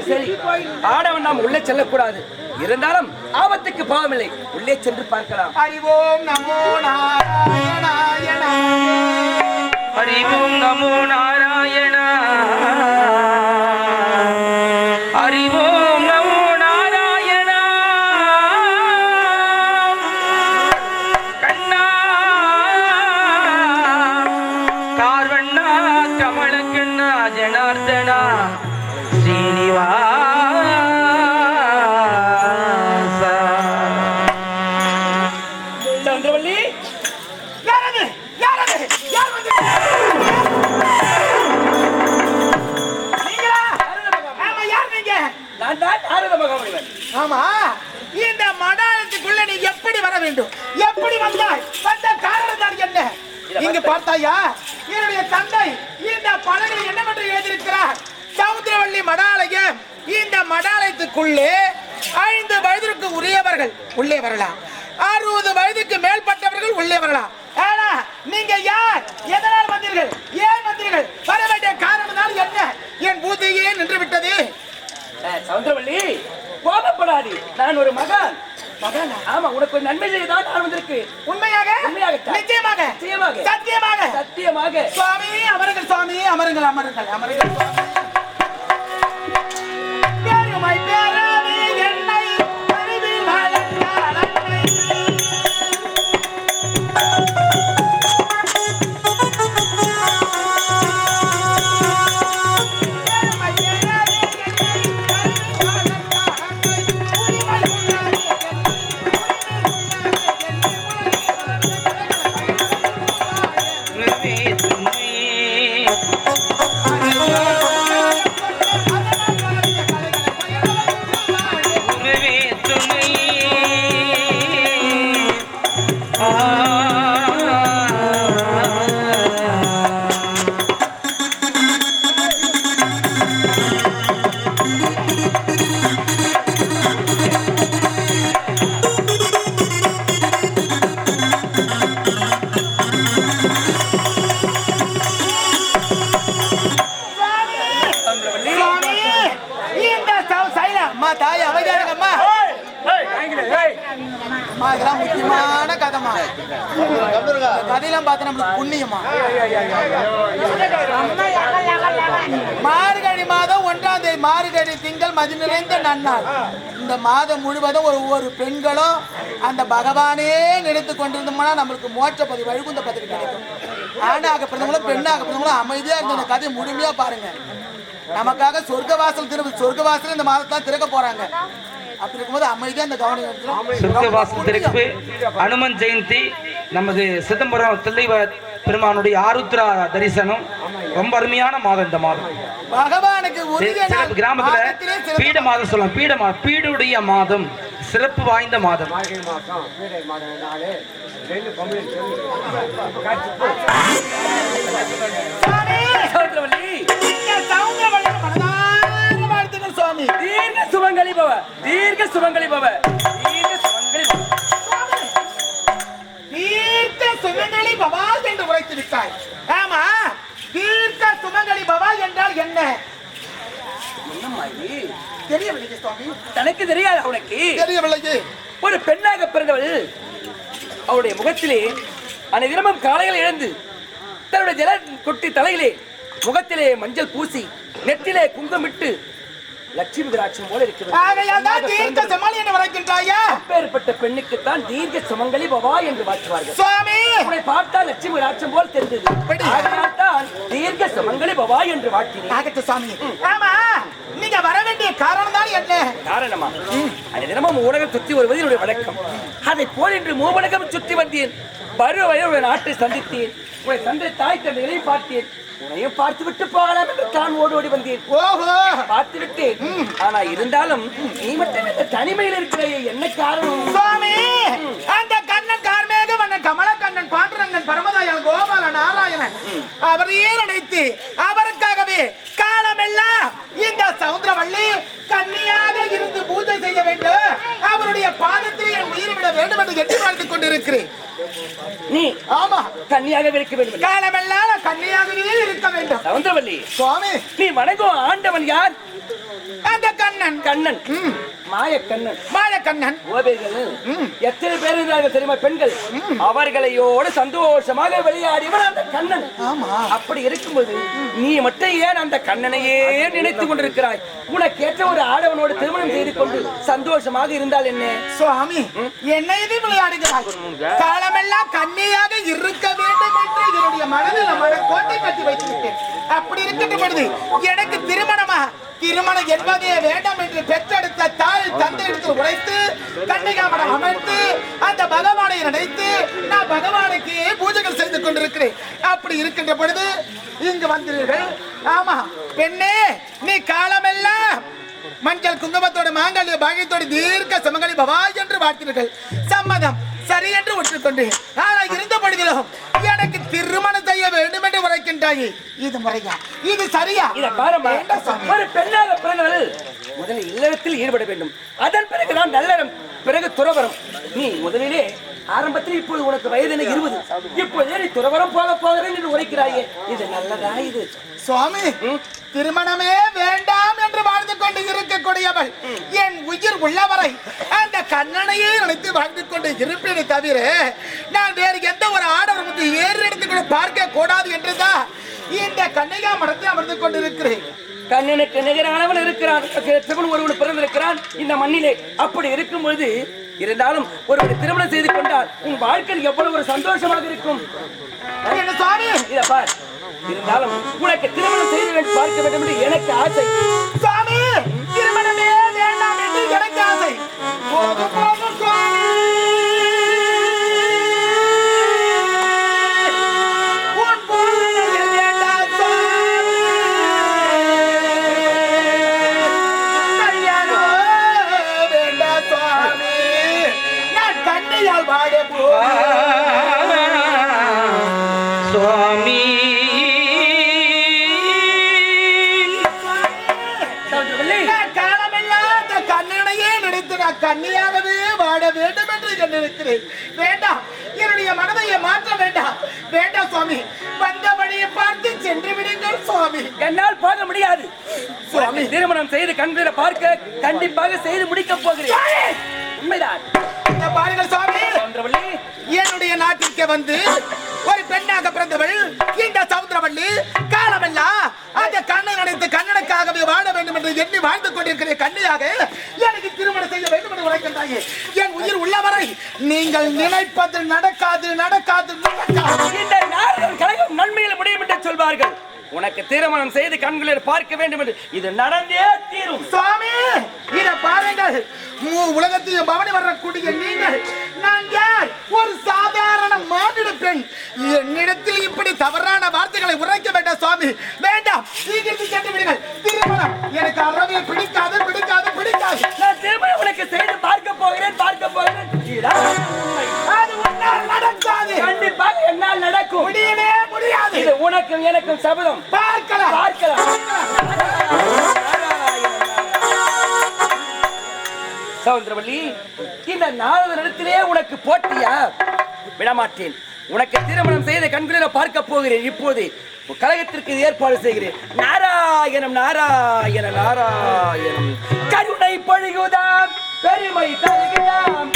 சரி சரி. ஆடவன் நாம் உள்ளே செல்லக்கூடாது. இருந்தாலும் ஆபத்துக்கு பாவமில்லை. உள்ளே சென்று பார்க்கலாம். அறிவோம் நமோ நாராயணாய அறிவோம் நமோ நாராயண. பார்த்தாயா? என்னுடைய தந்தை இந்த பலகையில் என்னவென்று எழுதியிருக்கிறார்? சமுத்திரவள்ளி மடாலயம் இந்த மடாலயத்துக்குள்ளே ஐந்து வயதிற்கு உரியவர்கள் உள்ளே வரலாம். அறுபது வயதுக்கு மேற்பட்டவர்கள் உள்ளே வரலாம். ஆனா நீங்க யார்? எதனால் வந்தீர்கள்? ஏன் வந்தீர்கள்? வர வேண்டிய காரணம் என்ன? என் பூஜையே நின்று விட்டது அஹ், சமுத்திரவள்ளி கோபப்படாதே. நான் ஒரு மகன். ஆமா உனக்கு ஒரு நன்மை செய்ய தான் நான் வந்திருக்கு உண்மையாக உண்மையாகத்தான். நிச்சயமாக நிச்சயமாக. சத்தியமாக சத்தியமாக சுவாமி அமருங்கள் சுவாமி அமருங்கள் அமருங்கள் அமருங்கள் சுவாமி. அம்மா, இதெல்லாம் முக்கியமான. இந்த கதையெல்லாம் பார்த்து நம்மளுக்கு புண்ணியமா மார்கழி மாதம் ஒன்றாம் தேதி மார்கழி திங்கள் மதி நிறைந்த நன்னாள். இந்த மாதம் முழுவதும் ஒரு ஒவ்வொரு பெண்களும் அந்த பகவானே நினைத்து கொண்டிருந்தோம்னா நம்மளுக்கு மோட்ச பதிவு வழுகுந்த பதிவு கிடைக்கும். ஆணாக பிறந்தவங்களும் பெண்ணாக பிறந்தவங்களும் அமைதியா இருந்த இந்த கதையை முழுமையா பாருங்க. நமக்காக சொர்க்கவாசல் திரு சொர்க்கவாசல் இந்த மாதத்தான் திறக்க போறாங்க. அப்படி இருக்கும்போது கவனம் அனுமன் ஜெயந்தி நமது சிதம்பரம் தில்லை பெருமானுடைய ஆருத்ரா தரிசனம். ரொம்ப அருமையான மாதம் இந்த மாதம். பகவானுக்கு கிராமத்துல பீட மாதம். சொல்லலாம். பீட மா பீடுடைய மாதம். சிறப்பு வாய்ந்த மாதம். சுவாமி, சுவாமி. தீர்க்க சுமங்கலி பவ தீர்க்க சுமங்கலி பவ தீர்க்க சுமங்கலி பவ தீர்க்க சுமங்கலி பவா என்று உரைத்து விட்டாய். ஆமா தீர்க்க சுமங்கலி பவா என்றால் என்ன? தெரியவில்லை சுவாமி. தனக்கு தெரியாது உனக்கு? தெரியவில்லை ஒரு பெண்ணாக பிறந்தவள் அவருடைய முகத்திலே அந்த தினமும் காலையில் எழுந்து தன்னுடைய ஜல கொட்டி தலையிலே முகத்திலே மஞ்சள் பூசி நெற்றிலே குங்குமிட்டு லட்சுமி விராட்சம் போல தான் இருக்கிறது அப்பேற்பட்ட பெண்ணுக்குத்தான் தீர்க்க சுமங்கலி பவா என்று வாழ்த்துவார்கள் சுவாமி! அவளை பார்த்தா லட்சுமி விராட்சம் போல் தெரிந்தது? ஆகையால் தான் தீர்க்க சுமங்கலி பவா என்று வாழ்த்தினேன் சுவாமி. ஆமா. நீங்க வர வேண்டிய காரணம் தான் என்ன? காரணமா? அது தினமும் ஊடகம் சுற்றி வருவது என்னுடைய வழக்கம். அதை போல் இன்று மூவடகம் சுற்றி வந்தேன். பருவ வயது நாட்டை சந்தித்தேன். உங்களை சந்தை தாய் தந்தைகளையும் பார்த்தேன். உன்னையும் பார்த்து விட்டு போகலாம் என்று தான் ஓடி ஓடி வந்தேன். ஓஹோ! பார்த்து விட்டேன் ஆனா இருந்தாலும் நீ மட்டும் இந்த தனிமையில் இருக்கிற என்ன காரணம்? சுவாமி! பாண்டுரங்கன் பரமதாயன் கோபால நாராயணன். அவரையே நினைத்து அவருக்காகவே காலமெல்லாம் இந்த சவுந்தரவள்ளி கன்னியாக இருந்து பூஜை செய்ய வேண்டும். அவருடைய பாதத்தில் என் உயிர் விட வேண்டும் என்று எண்ணி வாழ்த்துக் கொண்டிருக்கிறேன். நீ ஆமா. கன்னியாக இருக்க வேண்டும். காலமெல்லாம் கன்னியாகவே இருக்க வேண்டும். சவுந்தரவல்லி சுவாமி. நீ வணங்கும் ஆண்டவன் யார்? அந்த கண்ணன். கண்ணன். மாய கண்ணன். மாய கண்ணன். எத்தனை பேர் இருந்தார்கள் தெரியுமா? பெண்கள். அவர்களையோடு சந்தோஷமாக விளையாடியவன் அந்த கண்ணன். ஆமா. அப்படி இருக்கும்போது நீ மட்டும் ஏன் அந்த கண்ணனையே நினைத்துக் கொண்டிருக்கிறாய்? உனக்கேற்ற ஒரு ஆடவனோடு திருமணம் செய்து கொண்டு சந்தோஷமாக இருந்தால் என்ன? சுவாமி என்னை இது விளையாடுகிறாய்? காலமெல்லாம் கன்னியாக இருக்க வேண்டும் என்று என்னுடைய மனதில் மன கோட்டை கட்டி வைத்திருக்கேன் அப்படி இருக்கின்ற பொழுது எனக்கு திருமணமா? திருமணம் என்பதே வேண்டாம் என்று பெற்றெடுத்த தாய் தந்தையிடத்து உரைத்து கன்னிகாமடம் அமைத்து அந்த பகவானை நினைத்து நான் பகவானுக்கு பூஜைகள் செய்து கொண்டிருக்கிறேன். அப்படி இருக்கின்ற பொழுது இங்கு வந்தீர்கள். ஆமா பெண்ணே நீ காலமெல்லாம் மஞ்சள் குங்குமத்தோட மாங்கல்ய பாகியத்தோட தீர்க்க சமங்கலி பவா என்று வாழ்த்தீர்கள். சம்மதம் சரி என்று ஒற்றுக்கொண்டு ஆனால் இருந்த பொழுதிலும் எனக்கு திருமணம் செய்ய வேண்டும் என்று உரைக்கின்றாயே. இது முறையா? இது சரியா? இத பாருமா. ஒரு பெண்ணாக பிறந்தவள் முதலில் இல்லறத்தில் ஈடுபட வேண்டும். அதன் பிறகு நான் நல்லறம் பிறகு துறவரம் நீ முதலிலே ஆரம்பத்தில் இப்போது உனக்கு வயது என்ன? இருபது. இப்போதே நீ துறவரம் போக போகிறேன் என்று உரைக்கிறாயே. இது நல்லதா இது? சுவாமி திருமணமே வேண்டாம் என்று வாழ்ந்து கொண்டு இருக்கக்கூடியவள். என் உயிர் உள்ளவரை அந்த கண்ணனையே நினைத்து வாழ்ந்து கொண்டு இருப்பேனே தவிர நான் வேறு எந்த ஒரு ஆடவர் வந்து ஏறு எடுத்து கூட பார்க்க கூடாது என்றுதான் இந்த கன்னிகா மடத்தில் அமர்ந்து கொண்டிருக்கிறேன். கண்ணனுக்கு நிகரானவன் இருக்கிறான். ஒருவன் பிறந்திருக்கிறான். இந்த மண்ணிலே அப்படி இருக்கும் பொழுது இருந்தாலும் ஒருவரை திருமணம் செய்து கொண்டால் உன் வாழ்க்கையில் எவ்வளவு ஒரு சந்தோஷமாக இருக்கும்? இருந்தாலும் உனக்கு திருமணம் செய்து வேண்டும் பார்க்க வேண்டும் என்று எனக்கு ஆசை. சாமி திருமணமே வேண்டாம் என்று எனக்கு ஆசை. போதும் போதும் சுவாமி சுவாமி. அந்த கண்ணனையே நினைத்து நான் கண்ணியாகவே வாழ வேண்டும் என்று வேண்டாம் என்னுடைய மனதை மாற்ற வேண்டாம். வேண்டாம் சுவாமி வந்த வழியை பார்த்து சென்று விடுங்கள் சுவாமி. என்னால் போக முடியாது. சுவாமி. திருமணம் செய்து கண்களை பார்க்க கண்டிப்பாக செய்து முடிக்கப் போகிறேன். உண்மைதான். பாருங்கள் சுவாமி. என்னுடைய நாட்டிற்கு வந்து ஒரு பெண்ணாக பிறந்தவள் இந்த சமுத்திரவள்ளி காலமெல்லாம் அந்த கண்ணை நினைத்து கண்ணனுக்காகவே வாழ வேண்டும் என்று எண்ணி வாழ்ந்து கொண்டிருக்கிற கண்ணியாக. எனக்கு திருமணம் செய்ய வேண்டும் என்று உரைக்கின்றாயே. என் உயிர் உள்ளவரை நீங்கள் நினைப்பது நடக்காது நடக்காது இந்த கழகம் நன்மையில் முடியும் என்று சொல்வார்கள். உனக்கு திருமணம் செய்து கண்களில் பார்க்க வேண்டும் என்று இது நடந்தே தீரும். சுவாமி இத பாருங்கள் உலகத்தையும் பவனி வரக்கூடிய நீங்கள். நான் யார்? ஒரு சாதாரண மாநில பெண். என்னிடத்தில் இப்படி தவறான வார்த்தைகளை உரைக்க வேண்டாம் சுவாமி. வேண்டாம். சீக்கிரத்தில் சென்று விடுங்கள். திருமணம். எனக்கு அறவே பிடிக்காது பிடிக்காது பிடிக்காது. நான் திருமணம் உனக்கு செய்து பார்க்க போகிறேன் பார்க்க போகிறேன். அது உன்னால் நடக்காது. கண்டிப்பாக என்னால் நடக்கும். முடியவே முடியாது. இது உனக்கும் எனக்கும் சபதம். பார்க்கலாம். பார்க்கலாம். சௌந்தரவள்ளி இந்த நாரதனிடத்திலே உனக்கு போட்டியா? விடமாட்டேன். உனக்கு திருமணம் செய்த கண்களில் பார்க்க போகிறேன். இப்போது கழகத்திற்கு ஏற்பாடு செய்கிறேன். நாராயணம் நாராயண நாராயணம். கருணை பொழிகுதாம் பெருமை தருகிறாம்.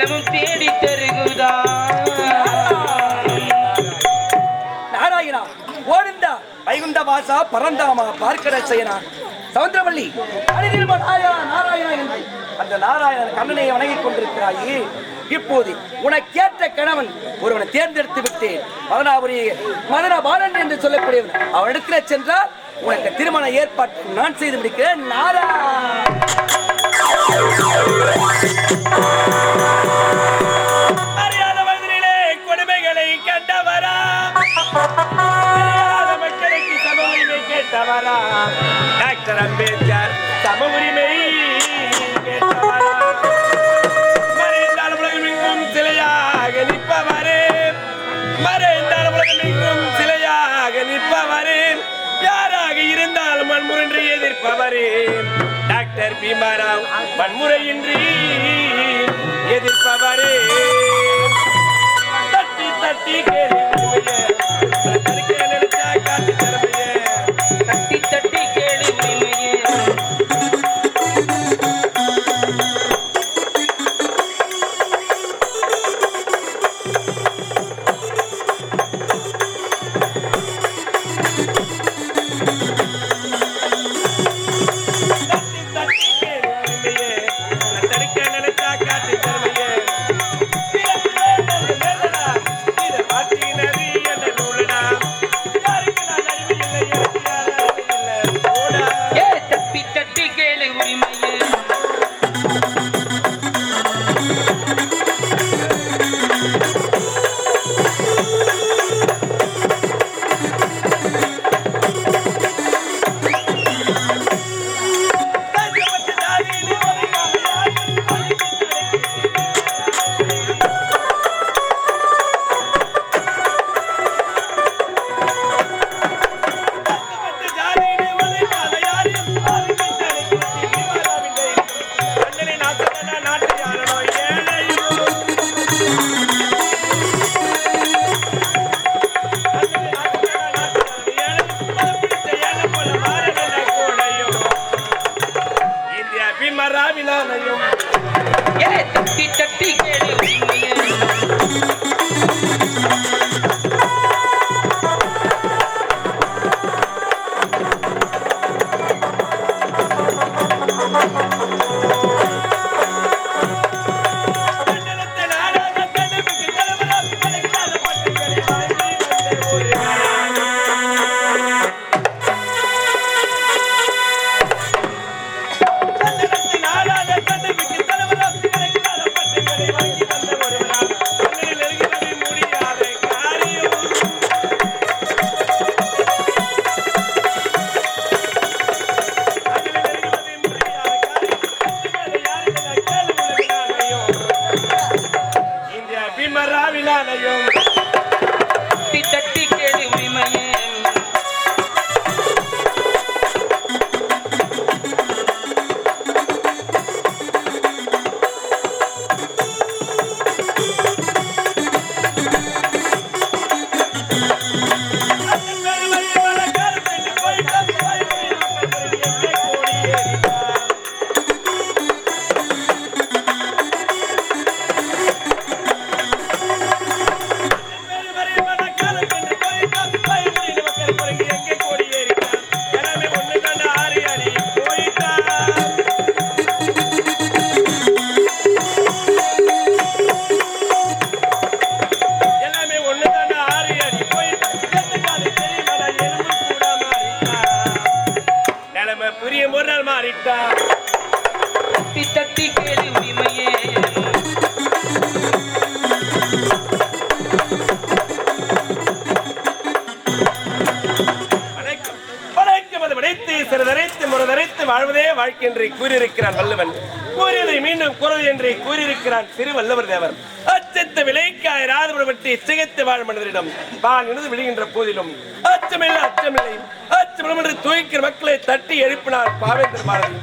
சகலமும் தேடி தருகுதா? நாராயணா ஓடுந்தா வைகுண்ட வாசா பரந்தாமா பார்க்கட செய்யனா சவுந்தரவள்ளி அருகில் நாராயணா என்று. அந்த நாராயணன் கண்ணனை வணங்கிக் கொண்டிருக்கிறாயே. இப்போது உனக்கேற்ற கணவன் ஒருவனை தேர்ந்தெடுத்து விட்டேன். மதனாபுரி மதனா பாலன் என்று சொல்லக்கூடியவன். அவனிடத்தில் சென்றால் உனக்கு திருமண ஏற்பாட்டு நான் செய்து முடிக்கிறேன். நாராயண டாக்டர் அம்பேத்கர் சம உரிமை மறைந்தால் உலகமெங்கும் சிலையாக நிற்பவரே. மறைந்தால் உலகமெங்கும் சிலையாக நிற்பவர். இருந்தால் வன்முறை எதிர்ப்பவரே. டாக்டர் பீமாராவ் வன்முறையின்றி எதிர்ப்பவரே. தட்டி தட்டி கேள்வி இருக்கிறான் திரு வல்லவர் தேவர். அச்சத்த விலைக்காய் ராதபுரப்பட்டு சிகைத்து வாழ் மனிதரிடம் தான் இணைந்து விழுகின்ற போதிலும் அச்சமில்லை அச்சமில்லை. அச்சமில்லை என்று தூய்க்கிற மக்களை தட்டி எழுப்பினார் பாவேந்தர் பாரதி.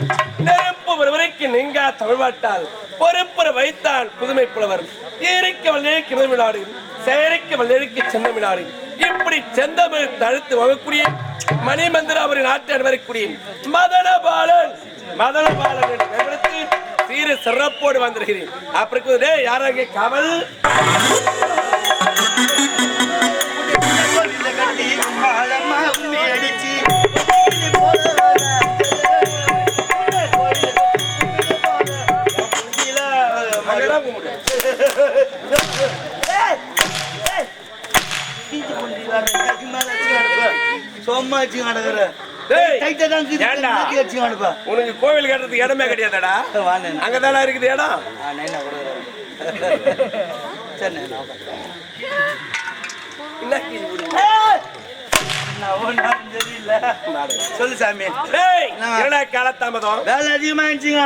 நெருப்பு ஒருவரைக்கு நீங்கா தமிழ்வாட்டால் பொறுப்புற வைத்தான் புதுமை புலவர். ஏரிக்க வல்லேக்கு முதல்வினாடு செயற்க வல்லேக்கு செந்தமிழ்நாடு இப்படி செந்தமிழ் தழுத்து வகக்கூடிய மணிமந்திர அவரின் ஆற்றான் வரக்கூடிய மதன பாலன் மதனபாலன் என்று சீர சிறப்போடு வந்திருக்கிறேன். அப்புறம் இருக்குது, டேய் யாராங்க கமல் அங்கதான் நடக்கிற. உனக்கு கோவில் கட்டுறதுக்கு இடமே கிடையாதடா. அங்கதானே இருக்குது இடம்? என்ன? சொல்லு சாமி. டேய், என்னடா? காலதாமதம் வேலை அதிகமா இருந்துச்சுங்க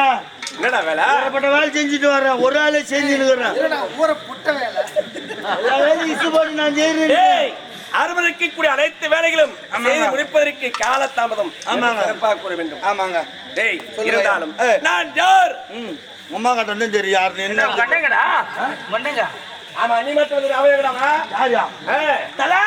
என்னடா வேலை? ஏகப்பட்ட வேலை செஞ்சுட்டு வர்றேன். ஒரு ஆளே செஞ்சுட்டு இருக்கிறேன் ஊரை புட்ட வேலை. எல்லா வேலையும் இசு போட்டு நான் செய்யறேன் டேய், அருமருக்கக்கூடிய அனைத்து வேலைகளும் செய்து முடிப்பதற்கு காலதாமதம் ஆமாங்க. சிறப்பாக கூற வேண்டும். ஆமாங்க. டேய். இருந்தாலும். நான் யார்? அம்மா கிட்ட வந்து தெரியும் யாருன்னு என்ன மண்டங்கடா? மண்டங்க. ஆமா நீ மட்டும் வந்து அவயங்கடாமா யாரா தலா!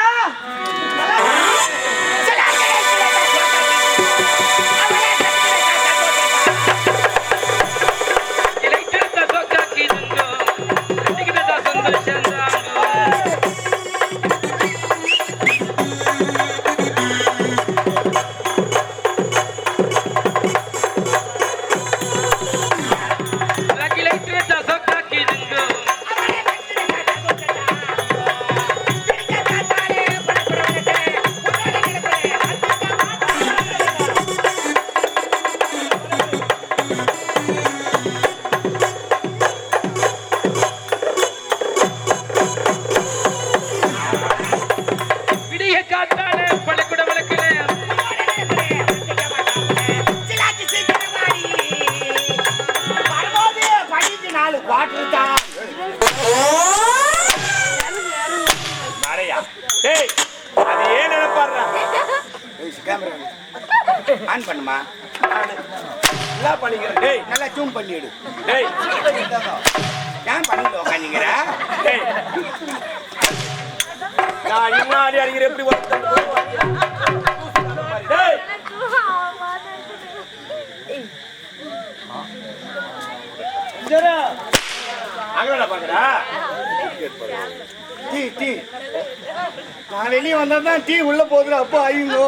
நான் வெளியே வந்தா தான் டீ உள்ள போகுது அப்போ ஐயோ.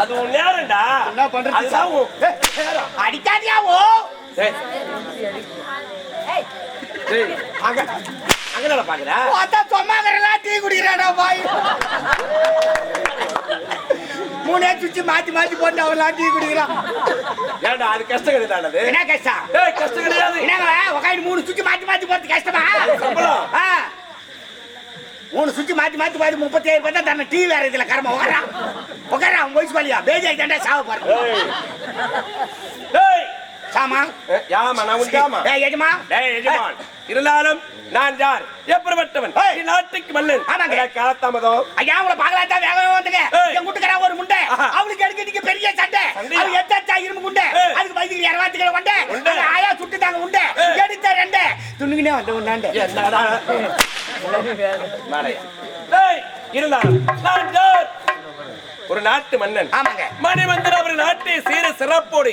அது உன் நேரம்டா. என்ன பண்றது? அதுதான் உன் அடிக்காதியாவோ டேய் அங்க அங்கடா பாக்குறா? பார்த்தா சொன்னாங்கறலாம் டீ குடிக்கிறாடா பாய். மூணே சுத்தி மாத்தி மாத்தி போட்டு அவெல்லாம் டீ குடிக்கிறான். ஏன்டா அது கஷ்டம் கிடையாது என்ன கஷ்டம்? டேய் கஷ்டம் கிடையாது. என்னங்க உக்காந்து மூணு சுத்தி மாத்தி மாத்தி போறது கஷ்டமா? சம்பளம். மூணு சுத்தி மாத்தி மாத்தி பாரு முப்பத்தி ஏழு பார்த்தா தன்னை டீ வேற இதுல கரமா உக்காரான் உக்காரான் வயசு பாலியா பேஜாய் தாண்டா சாவ பாரு டேய் டேய் சாமா. ஏ, யாமா நான் உண்டாமா ஏய் எஜமா. டேய் எஜமான். இருந்தாலும் நான் யார்? எப்படிப்பட்டவன். நாட்டுக்கு மல்லன் காலதாமதம் ஐயா உங்களை வந்துங்க. என் வீட்டுக்கார ஒரு முண்டை. அவளுக்கு எடுக்கிறதுக்கு பெரிய சண்டை. எத்தாச்சா இரும்பு குண்டை. அதுக்கு வயிற்றுக்கு இரவாத்து கிலோ உண்டை. ஆயா சுட்டு தாங்க உண்டை. எடுத்த ரெண்டு. துணுங்கினே வந்த உண்டாண்டு இருந்தாலும் நான் ஒரு நாட்டு மன்னன். ஆமாங்க. மணிமந்திர அவர் நாட்டை சீர சிறப்போடு.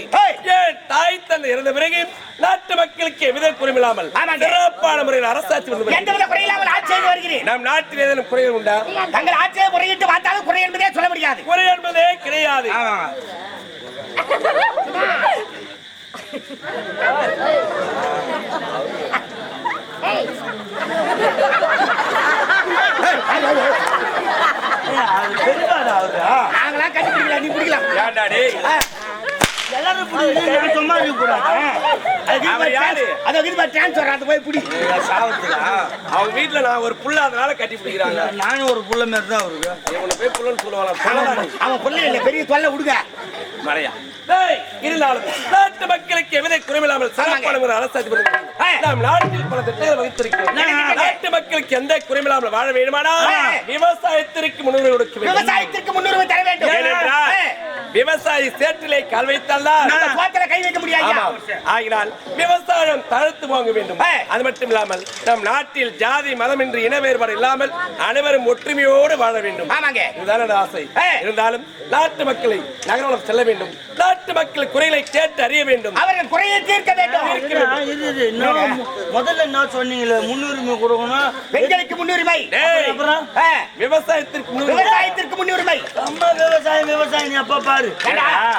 ஏன் தாய் தந்தை இறந்த பிறகு நாட்டு மக்களுக்கு எவ்வித குறைவில்லாமல் ஆமாங்க. சிறப்பான முறையில் அரசாட்சி வந்து எந்த வித குறையில்லாமல் ஆட்சி செய்து வருகிறேன். நம் நாட்டில் ஏதேனும் குறைகள் உண்டா? தங்கள் ஆட்சியை முறையிட்டு பார்த்தாலும் குறை என்பதே சொல்ல முடியாது. குறை என்பதே கிடையாது. அது தெரியாதா அவரா கட்டி பிடிக்கலாம் நீ பிடிக்கலாம் ஏன்டா டேய் எல்லாரும் சும்மா இருக்க கூடாது யாரு? அதை இது டிரான்ஸ்ஃபர் போய் பிடி அவங்க வீட்டுல நான் ஒரு புள்ள அதனால கட்டி பிடிக்கிறாங்க நானும் ஒரு புள்ள மாதிரி தான் அவருக்கு இவனை போய் புள்ளன்னு சொல்லுவாங்க அவன் பிள்ளை இல்லை பெரிய தொல்லை விடுங்க மழையா இருந்தாலும் நாட்டு மக்களுக்கு எவிதை குறைவில்லாமல் சிறப்பான ஒரு அரசாட்சி நாம் நாட்டில் பல திட்டங்களை வகுத்திருக்கிறோம். ஏய். நாட்டு மக்களுக்கு எந்த குறைவில்லாமல் வாழ வேண்டுமானால். விவசாயத்திற்கு முன்னுரிமை கொடுக்க வேண்டும். விவசாயத்திற்கு முன்னுரிமை தர வேண்டும். விவசாய சேற்றிலே கால் வைத்தால்தான் கை வைக்க முடியாது. ஆகினால் விவசாயம் தழுத்து வாங்க வேண்டும். அது மட்டும் இல்லாமல் நம் நாட்டில் ஜாதி மதம் என்று இன வேறுபாடு இல்லாமல் அனைவரும் ஒற்றுமையோடு வாழ வேண்டும். ஆமாங்க. இதுதான் ஆசை. இருந்தாலும் நாட்டு மக்களை நகரம் செல்ல வேண்டும். நாட்டு மக்கள் குறைகளை கேட்டு அறிய வேண்டும். அவர்கள் குறையை தீர்க்க வேண்டும். முதல்ல என்ன சொன்னீங்களே முன்னுரிமை கொடுக்கணும் பெண்களுக்கு முன்னுரிமை டேய், அப்புறம் ஆ, விவசாயத்திற்கு முன்னுரிமை. விவசாயத்திற்கு முன்னுரிமை நம்ம விவசாயம் விவசாயம் நீ அப்ப பாரு?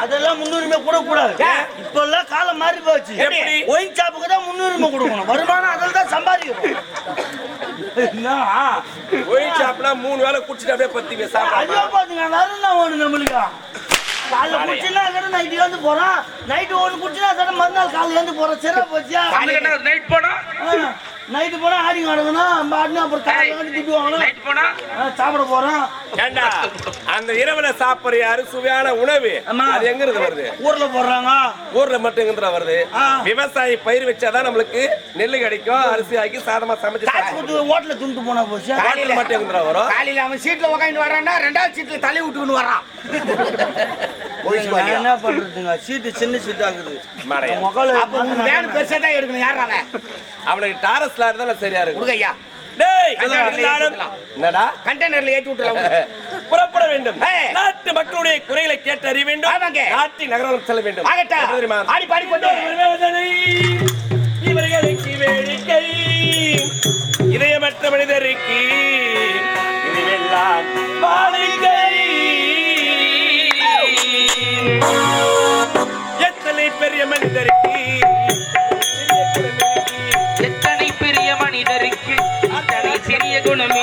அதெல்லாம் முன்னுரிமை கூட கூடாது ஏன்? இப்ப எல்லாம் காலம் மாறி போச்சு? ஒயின் ஷாப்புக்கு தான் முன்னுரிமை கொடுக்கணும் வருமானம் அதில் தான் சம்பாதிக்கணும்? ஒயின் ஷாப்னா மூணு வேளை குடிச்சிட்டு அப்படியே பத்தி ஐயோ சாப்பிடலாம் பாத்துங்க ஒண்ணு நம்மளுக்கு காலைல குடிச்சுனா நைட்டு வந்து போறான் நைட்டு ஒண்ணு குடிச்சுனா அதோட மறுநாள் காலையில இருந்து போறோம். சிறப்பு போச்சியா? நைட் போனா? நைட்டு போனா ஆடி கிடக்கணும் பாட்டுனா அப்புறம் காலையில வந்து திட்டு வாங்கணும் நைட் போனா? சாப்பிட போறோம் ஏண்டா அந்த இரவுல சாப்பிடுற அறுசுவையான உணவு. ஆமா. அது எங்க இருந்து வருது? ஊர்ல போடுறாங்க. ஊர்ல மட்டும் எங்க வருது. ஆ. விவசாயி பயிர் வச்சாதான் நம்மளுக்கு நெல்லு கிடைக்கும் அரிசி ஆக்கி சாதமா சமைச்சு காசு சாப்பிடுவோம். கொடுத்து ஹோட்டல்ல துண்டு போனா போச்சு. ஹோட்டல் மட்டும் எங்க வரும். காலையில அவன் சீட்ல உட்காந்து வரான்னா ரெண்டாவது சீட்ல தலை விட்டுக்கின்னு வரான். என்ன பண்றதுங்க? சீட்டு சின்ன சீட்டா இருக்குது வேன் பெருசா தான் எடுக்கணும். யார் அவன் அவனுக்கு டாரஸ்ல இருந்தா சரியா இருந்தாலும் ஏத்தி என்னடா? கண்டெய்னர்ல ஏத்தி விட்டுலாம் புறப்பட வேண்டும். நாட்டு மக்களுடைய குறைகளை கேட்டு அறிய வேண்டும். நாட்டின் நகரம் செல்ல வேண்டும்? ஆடி பாடி கொண்டு இவர்களுக்கு வேடிக்கை. இதயமற்ற மனிதருக்கு இதுவெல்லாம் மனிதருக்கு எத்தனை பெரிய மனிதருக்கு? அத்தனை சிறிய குணம்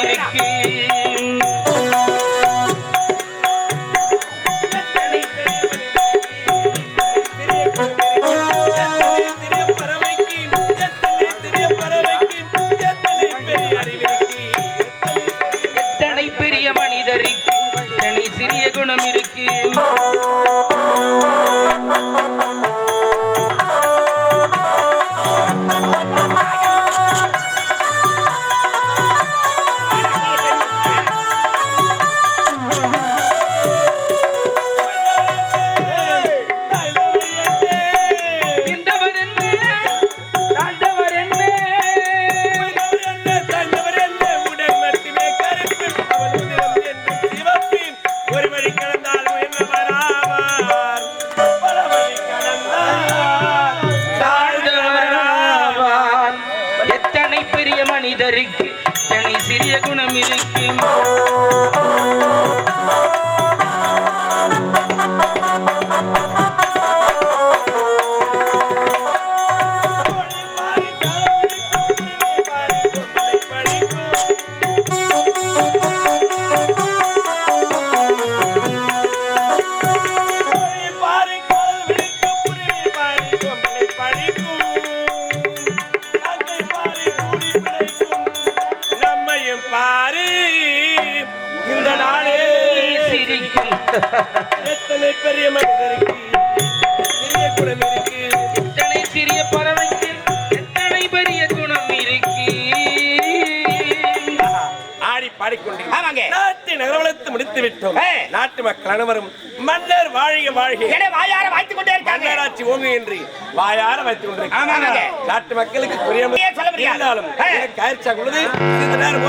எத்தனை பெரிய மனிதருக்கு பெரிய குணம் இருக்கு? எத்தனை சிறிய பறவைக்கு எத்தனை பெரிய குணம் இருக்கு? ஆடி பாடிக்கொண்டு. ஆமாங்க. நாட்டு நகரவளத்து முடித்து விட்டோம். நாட்டு மக்கள் அனைவரும் மன்னர் வாழ்க வாழ்க. வாயார வாய்த்து கொண்டே இருக்காங்க. மன்னராட்சி ஓங்கு என்று வாயார வைத்துக் ஆமாங்க. கொண்டிருக்கிறார் நாட்டு மக்களுக்கு புரிய ஏன் சொல்ல முடியாது? இருந்தாலும் ஆயிடுச்சா பொழுது சிறிது நேரம்